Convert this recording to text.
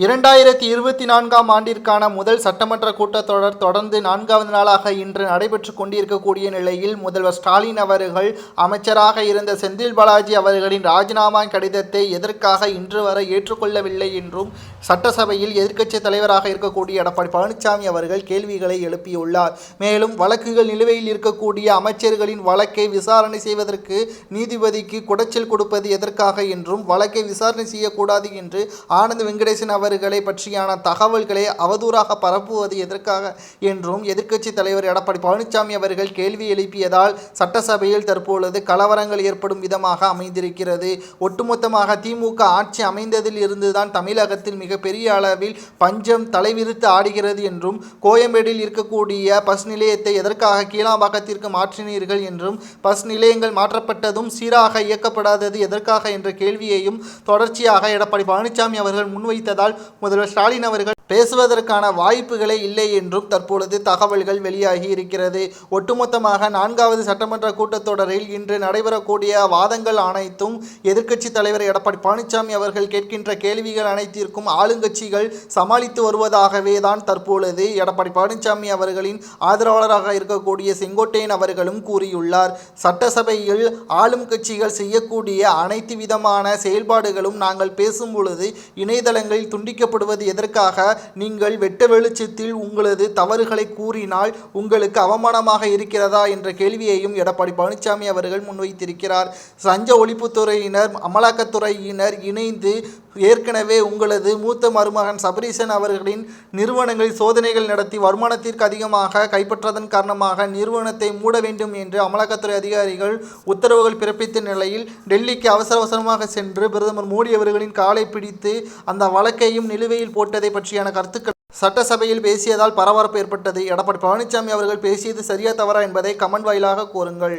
இரண்டாயிரத்தி இருபத்தி நான்காம் ஆண்டிற்கான முதல் சட்டமன்ற கூட்டத்தொடர் தொடர்ந்து நான்காவது நாளாக இன்று நடைபெற்று கொண்டிருக்கக்கூடிய நிலையில் முதல்வர் ஸ்டாலின் அவர்கள் அமைச்சராக இருந்த செந்தில் பாலாஜி அவர்களின் ராஜினாமா கடிதத்தை எதற்காக இன்று வரை ஏற்றுக்கொள்ளவில்லை என்றும் சட்டசபையில் எதிர்க்கட்சி தலைவராக இருக்கக்கூடிய எடப்பாடி பழனிசாமி அவர்கள் கேள்விகளை எழுப்பியுள்ளார். மேலும் வழக்குகள் நிலுவையில் இருக்கக்கூடிய அமைச்சர்களின் வழக்கை விசாரணை செய்வதற்கு நீதிபதிக்கு குடைச்சல் கொடுப்பது எதற்காக என்றும் வழக்கை விசாரணை செய்யக்கூடாது என்று ஆனந்த் வெங்கடேசன் அவர்களை பற்றியான தகவல்களை அவதூறாக பரப்புவது எதற்காக என்றும் எதிர்க்கட்சித் தலைவர் எடப்பாடி பழனிசாமி அவர்கள் கேள்வி எழுப்பியதால் சட்டசபையில் தற்பொழுது கலவரங்கள் ஏற்படும் விதமாக அமைந்திருக்கிறது. ஒட்டுமொத்தமாக திமுக ஆட்சி அமைந்ததில் இருந்துதான் தமிழகத்தில் மிகப்பெரிய அளவில் பஞ்சம் தலைவிரித்து ஆடுகிறது என்றும் கோயம்பேடில் இருக்கக்கூடிய பஸ் நிலையத்தை எதற்காக கீழாம்பாக்கத்திற்கு மாற்றினீர்கள் என்றும் பஸ் நிலையங்கள் மாற்றப்பட்டதும் சீராக இயக்கப்படாதது எதற்காக என்ற கேள்வியையும் தொடர்ச்சியாக எடப்பாடி பழனிசாமி அவர்கள் முன்வைத்ததால் முதல்வர் ஸ்டாலின் அவர்கள் பேசுவதற்கான வாய்ப்புகளே இல்லை என்றும் தற்பொழுது தகவல்கள் வெளியாகி இருக்கிறது. ஒட்டுமொத்தமாக நான்காவது சட்டமன்ற கூட்டத்தொடரில் இன்று நடைபெறக்கூடிய வாதங்கள் அனைத்தும் எதிர்க்கட்சி தலைவர் எடப்பாடி பழனிசாமி அவர்கள் கேட்கின்ற கேள்விகள் அனைத்திற்கும் ஆளுங்கட்சிகள் சமாளித்து வருவதாகவே தான் தற்பொழுது எடப்பாடி பழனிசாமி அவர்களின் ஆதரவாளராக இருக்கக்கூடிய செங்கோட்டையன் அவர்களும் கூறியுள்ளார். சட்டசபையில் ஆளும் கட்சிகள் செய்யக்கூடிய அனைத்து விதமான செயல்பாடுகளும் நாங்கள் பேசும் பொழுது இணையதளங்களில் துண்டிக்கப்படுவது எதற்காக? நீங்கள் வெட்ட வெளிச்சத்தில் உங்களது தவறுகளை கூறினால் உங்களுக்கு அவமானமாக இருக்கிறதா என்ற கேள்வியையும் எடப்பாடி பழனிசாமி அவர்கள் முன்வைத்திருக்கிறார். சஞ்ச ஒழிப்புத்துறையினர் அமலாக்கத்துறையினர் இணைந்து ஏற்கனவே உங்களது மூத்த மருமகன் சபரீசன் அவர்களின் நிறுவனங்களில் சோதனைகள் நடத்தி வருமானத்திற்கு அதிகமாக கைப்பற்றதன் காரணமாக நிறுவனத்தை மூட வேண்டும் என்று அமலாக்கத்துறை அதிகாரிகள் உத்தரவுகள் பிறப்பித்த நிலையில் டெல்லிக்கு அவசர அவசரமாக சென்று பிரதமர் மோடி அவர்களின் காலை பிடித்து அந்த வழக்கையும் நிலுவையில் போட்டதை மாதிரியான கருத்துக்கள். சட்டசபையில் பேசியதால் பரபரப்பு ஏற்பட்டது. எடப்பாடி பழனிசாமி அவர்கள் பேசியது சரியா தவறா என்பதை கமெண்ட் வாயிலாக கூறுங்கள்.